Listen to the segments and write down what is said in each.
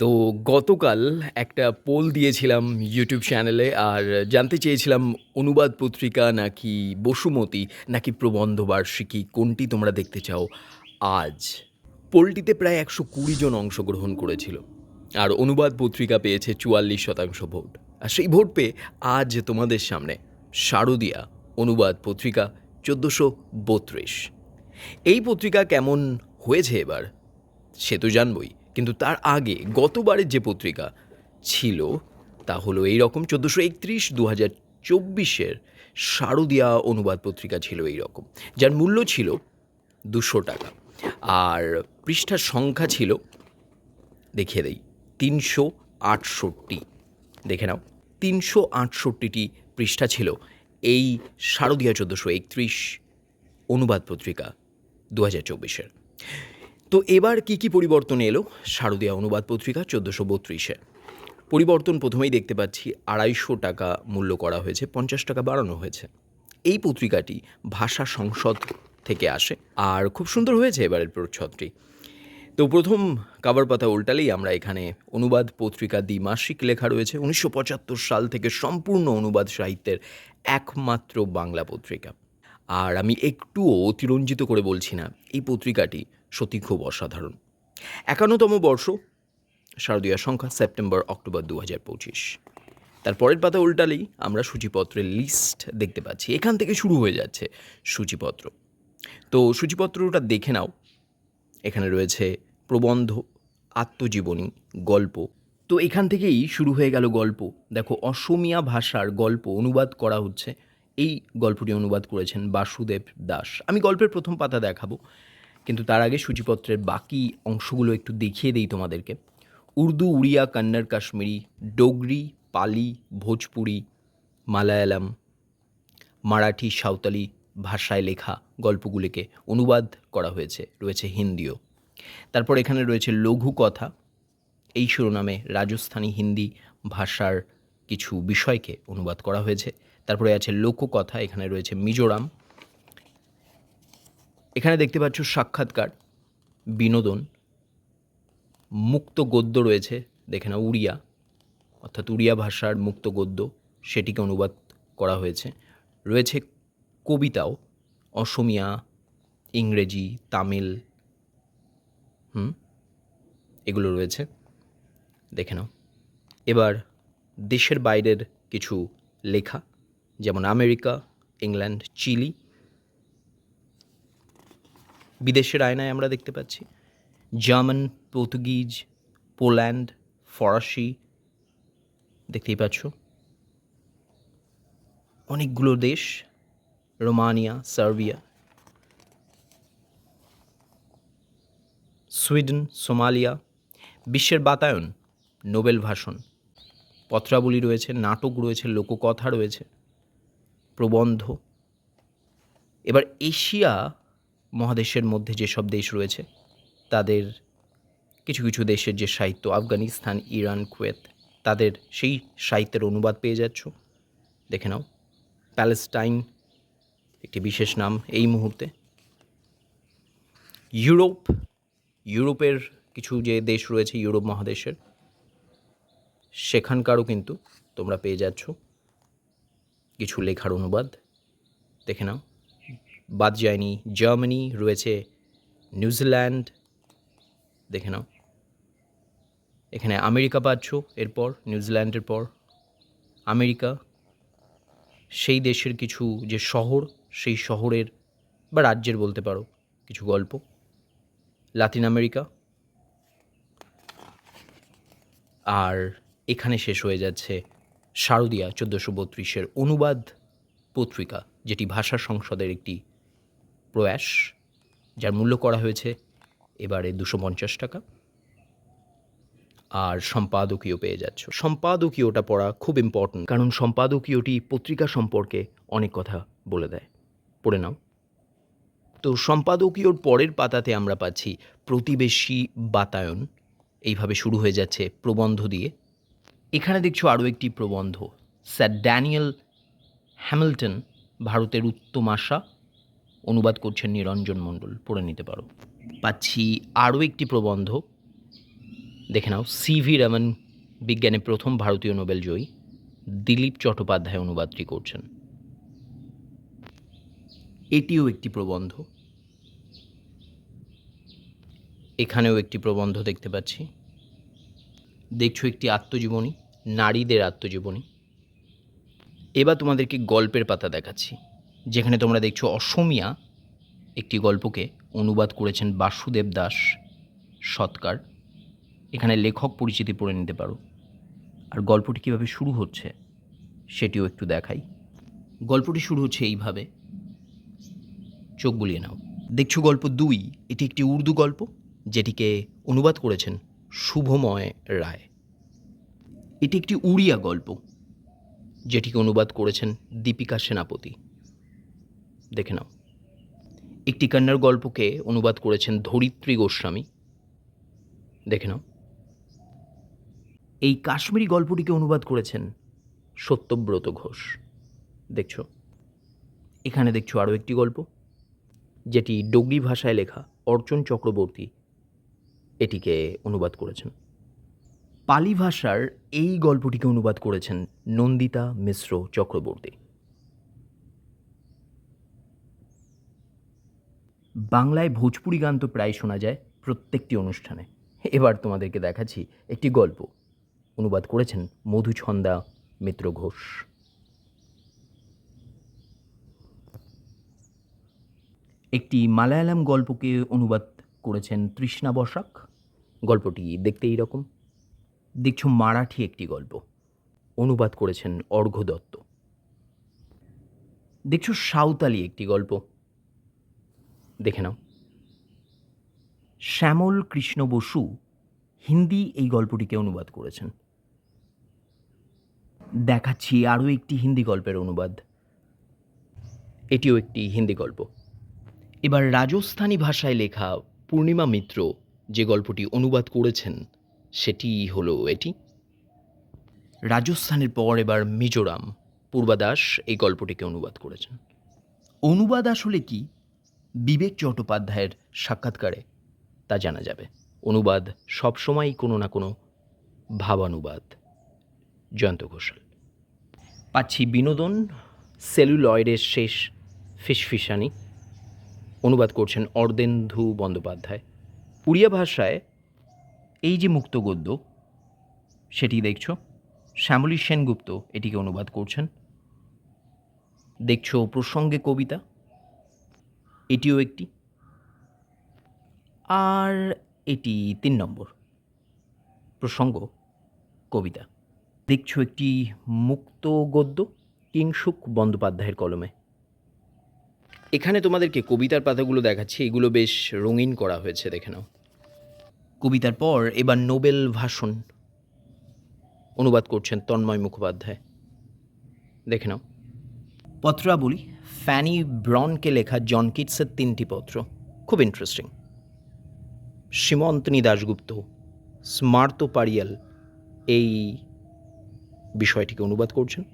তো গতকাল একটা পোল দিয়েছিলাম ইউটিউব চ্যানেলে আর জানতে চেয়েছিলাম অনুবাদ পত্রিকা নাকি বসুমতী, নাকি প্রবন্ধ বার্ষিকী, কোনটি তোমরা দেখতে চাও আজ। পোলটিতে প্রায় একশো কুড়ি জন অংশগ্রহণ করেছিল আর অনুবাদ পত্রিকা পেয়েছে চুয়াল্লিশ শতাংশ ভোট। আর সেই ভোট পেয়ে আজ তোমাদের সামনে শারদিয়া অনুবাদ পত্রিকা চোদ্দোশো বত্রিশ। এই পত্রিকা কেমন হয়েছে এবার? সে তো জানবই। কিন্তু তার আগে গতবারের যে পত্রিকা ছিল, তা হলো এই রকম চোদ্দোশো একত্রিশ দু হাজার চব্বিশের শারদিয়া অনুবাদ পত্রিকা ছিল এই রকম যার মূল্য ছিল দুশো টাকা। আর পৃষ্ঠার সংখ্যা ছিল, দেখিয়ে দেই, তিনশো আটষট্টি। দেখে নাও, তিনশো আটষট্টিটি পৃষ্ঠা ছিল এই শারদীয়া চোদ্দোশো একত্রিশ অনুবাদ পত্রিকা দু হাজার চব্বিশের। তো এবার কি কি পরিবর্তন এলো? শারদীয়া অনুবাদ পত্রিকা চোদ্দোশো বত্রিশে। পরিবর্তন প্রথমেই দেখতে পাচ্ছি আড়াইশো টাকা মূল্য করা হয়েছে, পঞ্চাশ টাকা বাড়ানো হয়েছে। এই পত্রিকাটি ভাষা সংসদ থেকে আসে আর খুব সুন্দর হয়েছে এবারের প্রচ্ছদটি। তো প্রথম কাবার পাতা উল্টালেই আমরা এখানে অনুবাদ পত্রিকা দ্বিমাসিক লেখা রয়েছে, উনিশশো পঁচাত্তর সাল থেকে সম্পূর্ণ অনুবাদ সাহিত্যের একমাত্র বাংলা পত্রিকা। আর আমি একটুও অতিরঞ্জিত করে বলছি না, এই পত্রিকাটি সত্যি খুব অসাধারণ। একান্নতম বর্ষ, শারদীয় সংখ্যা সেপ্টেম্বর, অক্টোবর দু হাজার পঁচিশ। তার পরের পাতা উল্টালেই আমরা সূচিপত্রের লিস্ট দেখতে পাচ্ছি। এখান থেকে শুরু হয়ে যাচ্ছে সূচিপত্র। তো সূচিপত্রটা দেখে নাও। এখানে রয়েছে প্রবন্ধ, আত্মজীবনী, গল্প। তো এখান থেকেই শুরু হয়ে গেল গল্প। দেখো, অসমিয়া ভাষার গল্প অনুবাদ করা হচ্ছে। এই গল্পটি অনুবাদ করেছেন বাসুদেব দাস। আমি গল্পের প্রথম পাতা দেখাবো। কিন্তু তার আগে সূচিপত্রের বাকি অংশগুলো একটু দেখিয়ে দিই তোমাদেরকে। উর্দু, উড়িয়া কন্নড় কাশ্মীরি, ডোগরি, পালি, ভোজপুরি, মালায়ালাম, মারাঠি, সাঁওতালি ভাষায় লেখা গল্পগুলিকে অনুবাদ করা হয়েছে, রয়েছে হিন্দিও। তারপর এখানে রয়েছে লঘু কথা। এই শিরোনামে রাজস্থানী হিন্দি ভাষার কিছু বিষয়কে অনুবাদ করা হয়েছে। তারপরে আছে লোককথা, এখানে রয়েছে মিজোরাম। এখানে দেখতে পাচ্ছ সাক্ষাৎকার, বিনোদন, মুক্ত গদ্য রয়েছে, দেখে না উড়িয়া, অর্থাৎ উড়িয়া ভাষার মুক্ত গদ্য, সেটিকে অনুবাদ করা হয়েছে। রয়েছে কবিতাও, অসমিয়া, ইংরেজি, তামিল, হুম, এগুলো রয়েছে, দেখে নাও। এবার দেশের বাইরের কিছু লেখা, যেমন আমেরিকা, ইংল্যান্ড, চিলি বিদেশের আয়নায় আমরা দেখতে পাচ্ছি। জার্মান, পর্তুগিজ, পোল্যান্ড, ফরাসি, দেখতেই পাচ্ছ। অনেকগুলো দেশ, রোমানিয়া, সার্বিয়া। সুইডেন, সোমালিয়া, বিশ্বের বাতায়ন, নোবেল ভাষণ। পত্রাবলী রয়েছে, নাটক রয়েছে, লোককথা রয়েছে। প্রবন্ধ। এবার এশিয়া মহাদেশের মধ্যে যেসব দেশ রয়েছে, তাদের কিছু কিছু দেশের যে সাহিত্য, আফগানিস্তান, ইরান, কুয়েত, তাদের সেই সাহিত্যের অনুবাদ পেয়ে যাচ্ছ। দেখে নাও, প্যালেস্টাইন একটি বিশেষ নাম এই মুহূর্তে। ইউরোপ, ইউরোপের কিছু যে দেশ রয়েছে, ইউরোপ মহাদেশের, সেখানকারও কিন্তু তোমরা পেয়ে যাচ্ছ। কিছু লেখার অনুবাদ, দেখে নাও। বাদ যায়নি। জার্মানি রয়েছে নিউজিল্যান্ড দেখে নাও। এখানে আমেরিকা পাচ্ছ, এরপর নিউজিল্যান্ডের পর। আমেরিকা, সেই দেশের কিছু যে শহর, সেই শহরের বা রাজ্যের বলতে পারো, কিছু গল্প। Latin America. আর এখানে শেষ হয়ে যাচ্ছে শারদিয়া চোদ্দোশো বত্রিশের অনুবাদ পত্রিকা, যেটি ভাষা সংসদের একটি প্রয়াস, যার মূল্য করা হয়েছে এবারে দুশো পঞ্চাশ টাকা। আর সম্পাদকীয় পেয়ে যাচ্ছ। সম্পাদকীয়টা পড়া খুব ইম্পর্ট্যান্ট কারণ সম্পাদকীয়টি পত্রিকা সম্পর্কে অনেক কথা বলে দেয়। পড়ে নাও। তো সম্পাদকীয়র পরের পাতাতে আমরা পাচ্ছি প্রতিবেশী বাতায়ন। এইভাবে শুরু হয়ে যাচ্ছে প্রবন্ধ দিয়ে। এখানে দেখছ আরও একটি প্রবন্ধ, স্যার ড্যানিয়েল হ্যামিল্টন, ভারতের উত্তম আশা। অনুবাদ করছেন নিরঞ্জন মণ্ডল, পড়ে নিতে পারো। পাচ্ছি আরও একটি প্রবন্ধ। দেখে নাও, সি ভি রমন বিজ্ঞানে প্রথম ভারতীয় নোবেল জয়ী, দিলীপ চট্টোপাধ্যায় অনুবাদটি করছেন। এটিও একটি প্রবন্ধ। এখানেও একটি প্রবন্ধ দেখতে পাচ্ছি। দেখছ একটি আত্মজীবনী, নারীদের আত্মজীবনী। এবার তোমাদেরকে গল্পের পাতা দেখাচ্ছি। যেখানে তোমরা দেখছ অসমিয়া একটি গল্পকে অনুবাদ করেছেন বাসুদেব দাস সৎকার। এখানে লেখক পরিচিতি পড়ে নিতে পারো। আর গল্পটি কীভাবে শুরু হচ্ছে সেটিও একটু দেখাই। গল্পটি শুরু হচ্ছে এইভাবে। চোখ বুলিয়ে নাও। দেখছ গল্প দুই, এটি একটি উর্দু গল্প যেটিকে অনুবাদ করেছেন শুভময় রায়। এটি একটি উড়িয়া গল্প যেটিকে অনুবাদ করেছেন দীপিকা সেনাপতি। দেখে নাও। একটি কন্নড় গল্পকে অনুবাদ করেছেন ধরিত্রী গোস্বামী। দেখে নাও। এই কাশ্মীরি গল্পটিকে অনুবাদ করেছেন সত্যব্রত ঘোষ। দেখছ? এখানে দেখছ আরও একটি গল্প, যেটি ডোগরি ভাষায় লেখা অর্চন চক্রবর্তী এটিকে অনুবাদ করেছেন। পালি ভাষার এই গল্পটিকে অনুবাদ করেছেন নন্দিতা মিশ্র চক্রবর্তী। বাংলায় ভোজপুরি গান তো প্রায় শোনা যায় প্রত্যেকটি অনুষ্ঠানে। এবার তোমাদেরকে দেখাচ্ছি একটি গল্প। অনুবাদ করেছেন মধুছন্দা মিত্র ঘোষ। একটি মালায়ালাম গল্পকে অনুবাদ করেছেন তৃষ্ণা বসাক। গল্পটি দেখতে এইরকম। দেখছ মারাঠি একটি গল্প। অনুবাদ করেছেন অর্ঘ্য দত্ত। দেখছ সাঁওতালি একটি গল্প। দেখে নাও। শ্যামল কৃষ্ণ বসু হিন্দি এই গল্পটিকে অনুবাদ করেছেন। দেখাচ্ছি আরও একটি হিন্দি গল্পের অনুবাদ। এটিও একটি হিন্দি গল্প। এবার রাজস্থানী ভাষায় লেখা পূর্ণিমা মিত্র যে গল্পটি অনুবাদ করেছেন, সেটি হলো এটি। রাজস্থানের পর এবার মিজোরাম। পূর্বাদাস এই গল্পটিকে অনুবাদ করেছেন। অনুবাদ আসলে কি? বিবেক চট্টোপাধ্যায়ের সাক্ষাৎকারে তা জানা যাবে। অনুবাদ সবসময়ই কোনো না কোনো ভাবানুবাদ। জয়ন্ত ঘোষাল। পাচ্ছি বিনোদন, সেলুলয়েডের শেষ ফিসফিসানি। অনুবাদ করছেন অর্ধেন্দু বন্দ্যোপাধ্যায়। উড়িয়া ভাষায় এই যে মুক্ত গদ্য, সেটি দেখছ? শ্যামলী সেনগুপ্ত এটিকে অনুবাদ করছেন। দেখছ প্রসঙ্গে কবিতা? এটিও একটি। আর এটি তিন নম্বর। প্রসঙ্গ, কবিতা। দেখছ একটি মুক্ত গদ্য, কিংসুক বন্দ্যোপাধ্যায়ের কলমে। এখানে তোমাদেরকে কবিতার পাতাগুলো দেখাচ্ছি, এগুলো বেশ রঙিন করা হয়েছে, দেখে নাও। কবিতার পর এবার নোবেল ভাষণ। অনুবাদ করছেন তন্ময় মুখোপাধ্যায়। দেখে নাও। পত্রাবলী ফ্যানি ব্রনকে লেখা জন কিটসের তিনটি পত্র। খুব ইন্টারেস্টিং সীমন্তনী দাশগুপ্ত, স্মার্ত পারিয়াল, এই বিষয়টিকে অনুবাদ করছেন।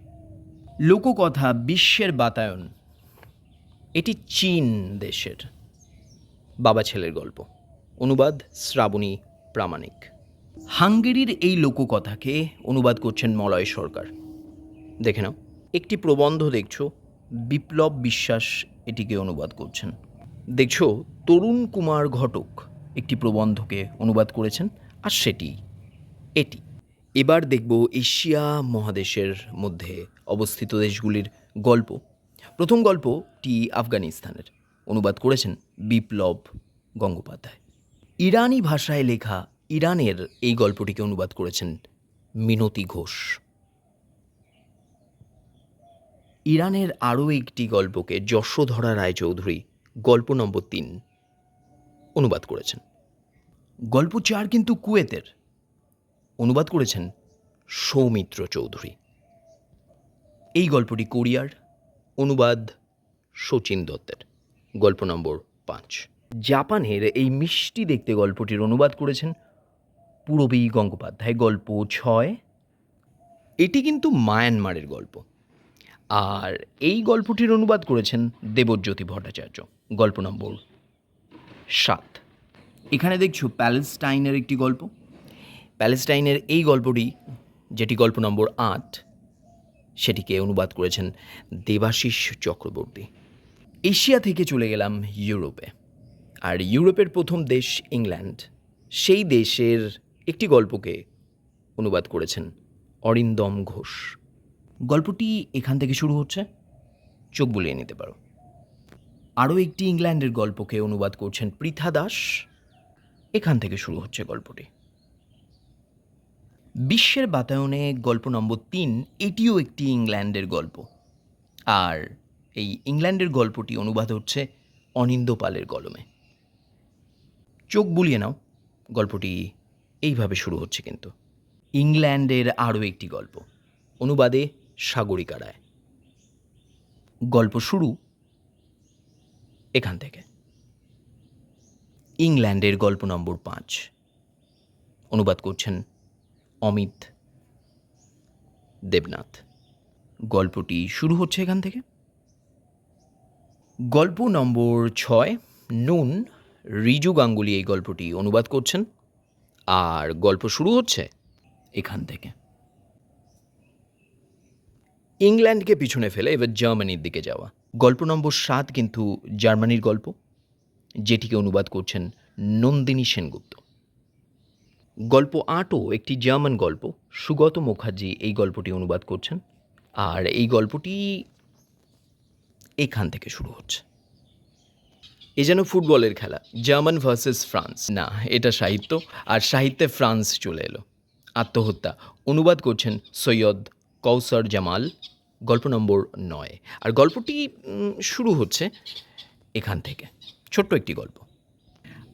লোককথা বিশ্বের বাতায়ন, এটি চীন দেশের বাবা ছেলের গল্প। অনুবাদ শ্রাবণী প্রামাণিক। হাঙ্গেরির এই লোককথাকে অনুবাদ করছেন মলয় সরকার। দেখে নাও, একটি প্রবন্ধ দেখছ বিপ্লব বিশ্বাস এটিকে অনুবাদ করছেন। দেখছ, তরুণ কুমার ঘটক একটি প্রবন্ধকে অনুবাদ করেছেন, আর সেটি, এটি। এবার দেখব এশিয়া মহাদেশের মধ্যে অবস্থিত দেশগুলির গল্প। প্রথম গল্পটি আফগানিস্তানের, অনুবাদ করেছেন বিপ্লব গঙ্গোপাধ্যায়। ইরানি ভাষায় লেখা ইরানের এই গল্পটিকে অনুবাদ করেছেন মিনতি ঘোষ। ইরানের আরও একটি গল্পকে যশোধরা রায়চৌধুরী, গল্প নম্বর তিন, অনুবাদ করেছেন। গল্প চার কিন্তু কুয়েতের। অনুবাদ করেছেন সৌমিত্র চৌধুরী। এই গল্পটি কোরিয়ার। অনুবাদ শচীন দত্তের। গল্প নম্বর পাঁচ। জাপানের এই মিষ্টি দেখতে গল্পটির অনুবাদ করেছেন পূরবী গঙ্গোপাধ্যায়। গল্প ছয়, এটি কিন্তু মায়ানমারের গল্প। আর এই গল্পটির অনুবাদ করেছেন দেবজ্যোতি ভট্টাচার্য। গল্প নম্বর সাত। এখানে দেখছ প্যালেস্টাইনের একটি গল্প। প্যালেস্টাইনের এই গল্পটি, যেটি গল্প নম্বর আট, সেটিকে অনুবাদ করেছেন দেবাশিস চক্রবর্তী। এশিয়া থেকে চলে গেলাম ইউরোপে। আর ইউরোপের প্রথম দেশ ইংল্যান্ড। সেই দেশের একটি গল্পকে অনুবাদ করেছেন অরিন্দম ঘোষ। গল্পটি এখান থেকে শুরু হচ্ছে। চোখ বুলিয়ে নিতে পারো। আরও একটি ইংল্যান্ডের গল্পকে অনুবাদ করছেন পৃথা দাস। এখান থেকে শুরু হচ্ছে গল্পটি। বিশ্বের বাতায়নে গল্প নম্বর তিন, এটিও একটি ইংল্যান্ডের গল্প। আর এই ইংল্যান্ডের গল্পটি অনুবাদ হচ্ছে অনিন্দ পালের কলমে। চোখ বুলিয়ে নাও, গল্পটি এইভাবে শুরু হচ্ছে কিন্তু। ইংল্যান্ডের আরও একটি গল্প। অনুবাদে সাগরিকা রায় গল্প শুরু এখান থেকে। ইংল্যান্ডের গল্প নম্বর পাঁচ। অনুবাদ করছেন অমিত দেবনাথ। গল্পটি শুরু হচ্ছে এখান থেকে। গল্প নম্বর ছয়, নুন, রিজু গাঙ্গুলি এই গল্পটি অনুবাদ করছেন। আর গল্প শুরু হচ্ছে এখান থেকে। ইংল্যান্ডকে পিছনে ফেলে এবার জার্মানির দিকে যাওয়া। গল্প নম্বর সাত কিন্তু জার্মানির গল্প, যেটিকে অনুবাদ করছেন নন্দিনী সেনগুপ্ত। গল্প আটও একটি জার্মান গল্প, সুগত মুখার্জি এই গল্পটি অনুবাদ করছেন, আর এই গল্পটি এখান থেকে শুরু হচ্ছে। এ যেন ফুটবলের খেলা, জার্মান ভার্সেস ফ্রান্স। না, এটা সাহিত্য, আর সাহিত্যে ফ্রান্স চলে এলো। আত্মহত্যা, অনুবাদ করছেন সৈয়দ কৌসর জামাল, গল্প নম্বর নয়। আর গল্পটি শুরু হচ্ছে এখান থেকে। ছোট্ট একটি গল্প।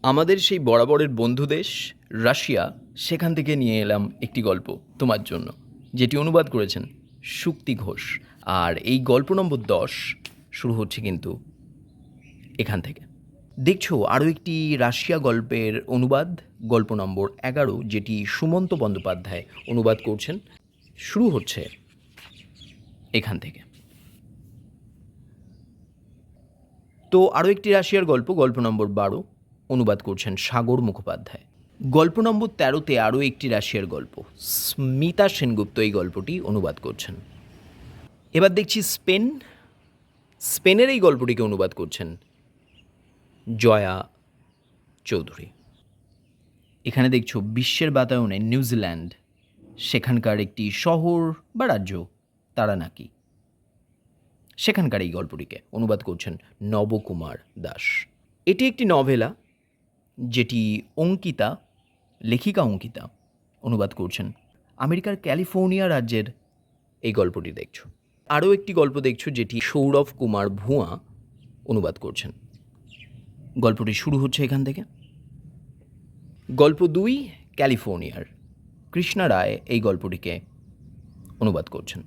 আমাদের সেই বরাবরের বন্ধু দেশ, রাশিয়া, সেখান থেকে নিয়ে এলাম একটি গল্প তোমার জন্য, যেটি অনুবাদ করেছেন শুক্তি ঘোষ। আর এই গল্প নম্বর দশ শুরু হচ্ছে কিন্তু এখান থেকে। দেখছ, আরও একটি রাশিয়া গল্পের অনুবাদ, গল্প নম্বর এগারো, যেটি সুমন্ত বন্দ্যোপাধ্যায় অনুবাদ করছেন। শুরু হচ্ছে এখান থেকে। তো আরও একটি রাশিয়ার গল্প গল্প নম্বর বারো, অনুবাদ করছেন সাগর মুখোপাধ্যায়। গল্প নম্বর তেরোতে আরও একটি রাশিয়ার গল্প, স্মিতা সেনগুপ্ত এই গল্পটি অনুবাদ করছেন। এবার দেখছি স্পেন, স্পেনের এই গল্পটিকে অনুবাদ করছেন জয়া চৌধুরী। এখানে দেখছ বিশ্বের বাতায়নে নিউজিল্যান্ড, সেখানকার একটি শহর বা রাজ্য। তারা নাকি? সেখানকার এই গল্পটিকে অনুবাদ করছেন নবকুমার দাস। এটি একটি নভেলা, যেটি অঙ্কিতা, লেখিকা অঙ্কিতা, অনুবাদ করছেন। আমেরিকার ক্যালিফোর্নিয়া রাজ্যের এই গল্পটি দেখছ। আরও একটি গল্প দেখছ, যেটি সৌরভ কুমার ভুয়া অনুবাদ করছেন। গল্পটি শুরু হচ্ছে এখান থেকে। গল্প দুই, ক্যালিফোর্নিয়ার। কৃষ্ণা রায় এই গল্পটিকে অনুবাদ করছেন।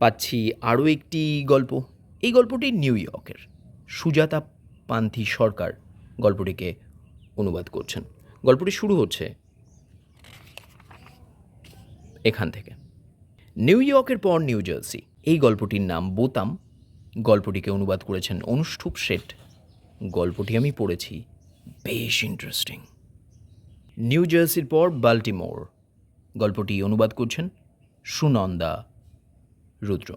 পাচ্ছি আরও একটি গল্প। এই গল্পটি নিউ ইয়র্কের। সুজাতা পান্থি সরকার গল্পটিকে অনুবাদ করছেন। গল্পটি শুরু হচ্ছে এখান থেকে। নিউ ইয়র্কের পর নিউ জার্সি। এই গল্পটির নাম বোতাম। গল্পটিকে অনুবাদ করেছেন অনুষ্ঠুপ শেঠ। গল্পটি আমি পড়েছি বেশ ইন্টারেস্টিং নিউ জার্সির পর বাল্টিমোর। গল্পটি অনুবাদ করছেন সুনন্দা রুদ্র।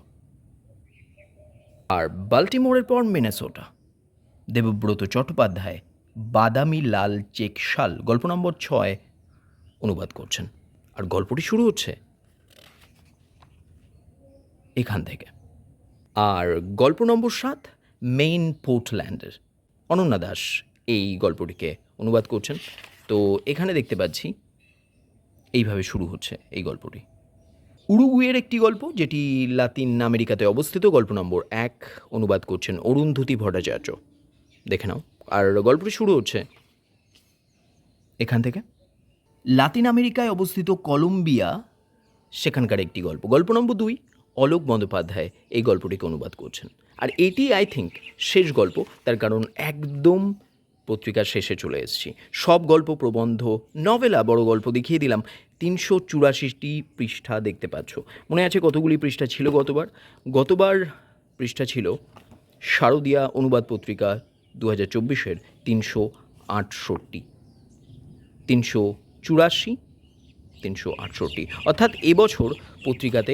আর বাল্টিমোরের পর মিনেসোটা। দেবব্রত চট্টোপাধ্যায় বাদামি লাল চেক শাল, গল্প নম্বর ছয়, অনুবাদ করছেন। আর গল্পটি শুরু হচ্ছে এখান থেকে। আর গল্প নম্বর সাত, মেইন পোর্টল্যান্ডের। অনন্যা দাস এই গল্পটিকে অনুবাদ করছেন। তো এখানে দেখতে পাচ্ছি, এইভাবে শুরু হচ্ছে এই গল্পটি। উরুগুয়ের একটি গল্প, যেটি লাতিন আমেরিকাতে অবস্থিত। গল্প নম্বর এক, অনুবাদ করছেন অরুন্ধতী ভট্টাচার্য। দেখে নাও, আর গল্পটি শুরু হচ্ছে এখান থেকে। লাতিন আমেরিকায় অবস্থিত কলম্বিয়া, সেখানকার একটি গল্প। গল্প নম্বর দুই, অলোক বন্দ্যোপাধ্যায় এই গল্পটিকে অনুবাদ করছেন। আর এটি আই থিঙ্ক শেষ গল্প। তার কারণ একদম পত্রিকার শেষে চলে এসেছি। সব গল্প প্রবন্ধ, নভেলা, বড় গল্প দেখিয়ে দিলাম। তিনশো চুরাশিটি পৃষ্ঠা দেখতে পাচ্ছ। মনে আছে কতগুলি পৃষ্ঠা ছিল গতবার? গতবার পৃষ্ঠা ছিল শারদিয়া অনুবাদ পত্রিকা দু হাজার চব্বিশের তিনশো আটষট্টি। তিনশো চুরাশি, তিনশো আটষট্টি। অর্থাৎ এবছর পত্রিকাতে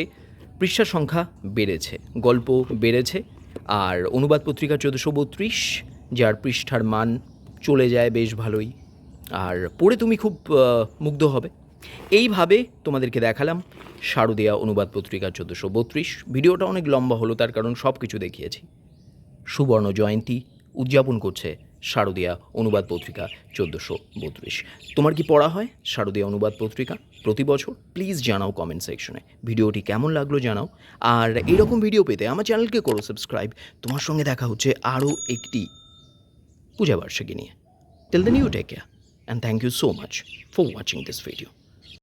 পৃষ্ঠা সংখ্যা বেড়েছে, গল্প বেড়েছে, আর অনুবাদ পত্রিকা চোদ্দোশো বত্রিশ, যার পৃষ্ঠার মান চলে যায় বেশ ভালোই। আর পড়ে তুমি খুব মুগ্ধ হবে। এইভাবে তোমাদেরকে দেখালাম শারদীয়া অনুবাদ পত্রিকা চোদ্দোশো বত্রিশ। ভিডিওটা অনেক লম্বা হলো, তার কারণ সব কিছু দেখিয়েছি। সুবর্ণ জয়ন্তী উদযাপন করছে শারদীয়া অনুবাদ পত্রিকা চোদ্দোশো বত্রিশ। তোমার কি পড়া হয় শারদীয়া অনুবাদ পত্রিকা প্রতি বছর? প্লিজ জানাও কমেন্ট সেকশনে। ভিডিওটি কেমন লাগল জানাও। আর এরকম ভিডিও পেতে আমার চ্যানেলকে করো সাবস্ক্রাইব। তোমার সঙ্গে দেখা হচ্ছে আরও একটি পূজা বার্ষিকী নিয়ে। Till then you take care and thank you so much for watching this video